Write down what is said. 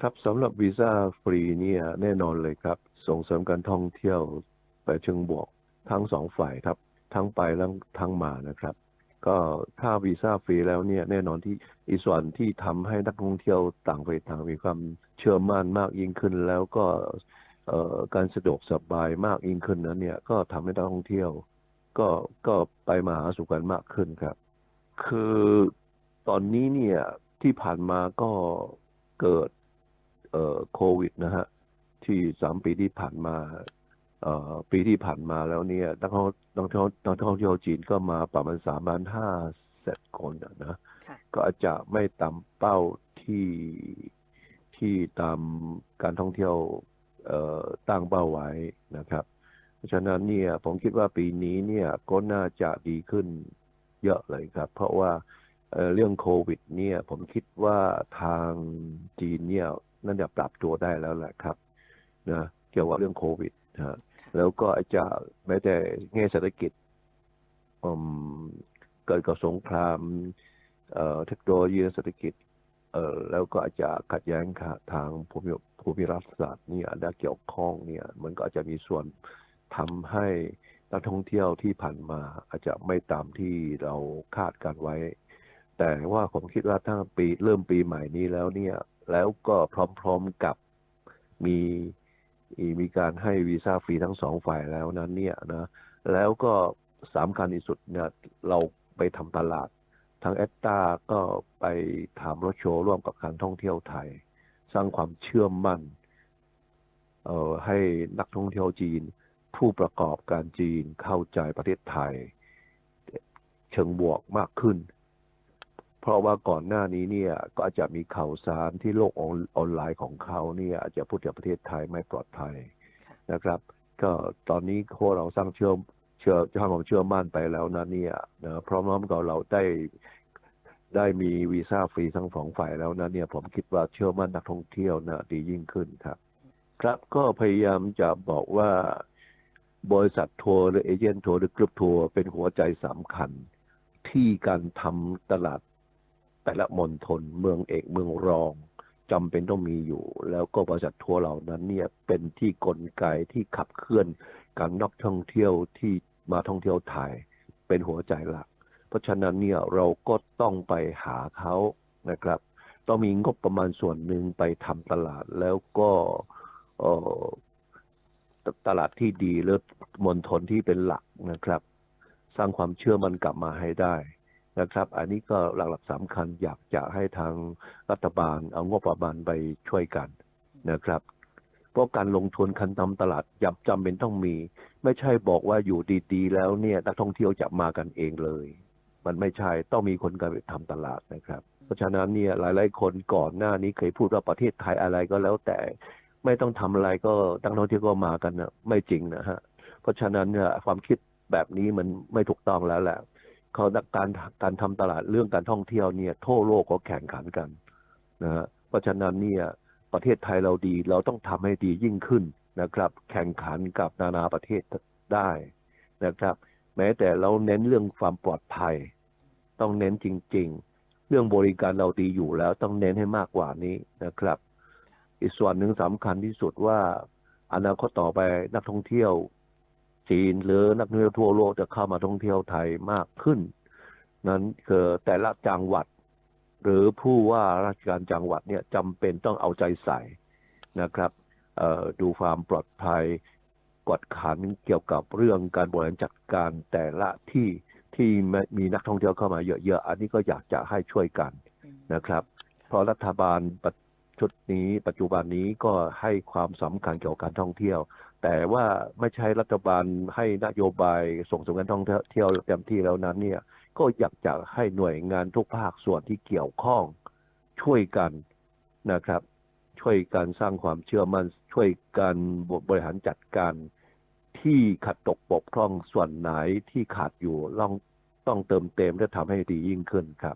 ครับสำหรับวีซ่าฟรีเนี่ยแน่นอนเลยครับ ส่งเสริมการท่องเที่ยวไปเชิงบวกทั้งสองฝ่ายครับ ทั้งไปและทั้งมานะครับ ก็ถ้าวีซ่าฟรีแล้วเนี่ยแน่นอนที่อีส่วนที่ทำให้นักท่องเที่ยวต่างประเทศต่างมีความเชื่อมั่นมากยิ่งขึ้น แล้วก็เอ่อการสะดวกสบายมากยิ่งขึ้นนั้นเนี่ยก็ทำให้นักท่องเที่ยว ก็ก็ไปมาหาสู่กันมากขึ้นครับ คือตอนนี้เนี่ยที่ผ่านมาก็เกิด โควิดนะฮะที่สามปีที่ผ่านมาเอ่อปีที่ผ่านมาแล้วเนี่ยนักท่องนักท่องนักท่องเที่ยวจีนก็มาประมาณสามล้านห้าแสนคนอะนะค่ะก็อาจจะไม่ตามเป้าที่ที่ตามการท่องเที่ยวเอ่อตั้งเป้าไว้นะครับ เพราะฉะนั้นเนี่ยผมคิดว่าปีนี้เนี่ยก็น่าจะดีขึ้นเยอะเลยครับ เพราะว่าเอ่อเรื่องโควิด เนี่ย ผมคิดว่าทางจีนเนี่ย น่าจะปรับตัวได้แล้วแหละครับนะเกี่ยวกับเรื่องโควิดนะฮะแล้วก็อาจจะแม้แต่แง่เศรษฐกิจอืมเกิดกับสงครามเอ่อเทคโนโลยีเศรษฐกิจเอ่อแล้วก็อาจจะขัดแย้งทางภูมิภูมิรัฐศาสตร์เนี่ยได้เกี่ยวข้องเนี่ย มันก็อาจจะมีส่วนทำให้นักท่องเที่ยวที่ผ่านมาอาจจะไม่ตามที่เราคาดการไว้ แต่ว่าผมคิดว่าถ้าปีเริ่มปีใหม่นี้แล้วเนี่ย แล้วก็พร้อมๆกับมีมีการให้วีซ่าฟรีทั้งสองฝ่ายแล้วนั้นเนี่ยนะแล้วก็สำคัญที่สุดเนี่ยเราไปทำตลาด ทางแอตตาก็ไปทำรถโชว์ร่วมกับการท่องเที่ยวไทย สร้างความเชื่อมั่นเอ่อให้นักท่องเที่ยวจีน ผู้ประกอบการจีนเข้าใจประเทศไทย เชิงบวกมากขึ้น เพราะว่าก่อนหน้านี้เนี่ยก็อาจจะมีข่าวสารที่โลกออนออนไลน์ของเขาเนี่ยอาจจะพูดถึงประเทศไทยไม่ปลอดภัยนะครับ ก็ตอนนี้พวกเราสร้างเชื่อเชื่อสร้างความเชื่อมั่นไปแล้วนะเนี่ยนะพร้อมๆกับเราได้ได้มีวีซ่าฟรีทั้งสองฝ่ายแล้วนะเนี่ยผมคิดว่าเชื่อมั่นนักท่องเที่ยวนะดียิ่งขึ้นครับ ครับก็พยายามจะบอกว่าบริษัททัวร์หรือเอเจนต์ทัวร์หรือกรุ๊ปทัวร์เป็นหัวใจสำคัญ ที่การทำตลาด แต่ละมณฑลเมืองเอกเมืองรองจำเป็นต้องมีอยู่ แล้วก็บริษัททัวร์เหล่านั้นเนี่ยเป็นที่กลไกที่ขับเคลื่อนการนักท่องเที่ยวที่มาท่องเที่ยวไทยเป็นหัวใจหลัก เพราะฉะนั้นเนี่ยเราก็ต้องไปหาเขานะครับ ต้องมีงบประมาณส่วนหนึ่งไปทำตลาดแล้วก็ตตลาดที่ดีหรือมณฑลที่เป็นหลักนะครับ สร้างความเชื่อมันกลับมาให้ได้ นะครับ อันนี้ก็หลักๆสำคัญอยากจะให้ทางรัฐบาลเอางบประมาณไปช่วยกันนะครับ เพราะการลงทุนคันทำตลาดยับจำเป็นต้องมี ไม่ใช่บอกว่าอยู่ดีๆ แล้วเนี่ยนักท่องเที่ยวจะมากันเองเลย มันไม่ใช่ต้องมีคนกันไปทำตลาดนะครับ เพราะฉะนั้นเนี่ยหลายๆคนก่อนหน้านี้เคยพูดว่าประเทศไทยอะไรก็แล้วแต่ไม่ต้องทำอะไรก็นักท่องเที่ยวก็มากันนะไม่จริงนะฮะเพราะฉะนั้นเนี่ยความคิดแบบนี้มันไม่ถูกต้องแล้วแหละ การการทำตลาดเรื่องการท่องเที่ยวเนี่ยทั่วโลกก็แข่งขันกันนะฮะเพราะฉะนั้นเนี่ยประเทศไทยเราดีเราต้องทำให้ดียิ่งขึ้นนะครับ แข่งขันกับนานาประเทศได้นะครับ แม้แต่เราเน้นเรื่องความปลอดภัย ต้องเน้นจริง ๆ เรื่องบริการเราดีอยู่แล้วต้องเน้นให้มากกว่านี้นะครับ อีกส่วนหนึ่งสำคัญที่สุดว่าอนาคตต่อไปนักท่องเที่ยว จีนหรือนักท่องเที่ยวทั่วโลกจะเข้ามาท่องเที่ยวไทยมากขึ้น นั้นคือแต่ละจังหวัด หรือผู้ว่าราชการจังหวัดเนี่ยจำเป็นต้องเอาใจใส่นะครับดูความปลอดภัยกวดขันเกี่ยวกับเรื่องการบริหารจัดการแต่ละที่ที่มีนักท่องเที่ยวเข้ามาเยอะๆ อันนี้ก็อยากจะให้ช่วยกันนะครับ เพราะรัฐบาลปัจ ชุดนี้ปัจจุบันนี้ก็ให้ความสำคัญเกี่ยวกับการท่องเที่ยว แต่ว่าไม่ใช่รัฐบาลให้นโยบายส่งเสริมการท่องเที่ยวเต็มที่แล้วนั้นเนี่ยก็อยากจะให้หน่วยงานทุกภาคส่วนที่เกี่ยวข้องช่วยกันนะครับ ช่วยกันสร้างความเชื่อมั่นช่วยกันบริหารจัดการที่ขัดตกบกพร่องส่วนไหนที่ขาดอยู่ต้องต้องเติมเต็มและทำให้ดียิ่งขึ้นครับ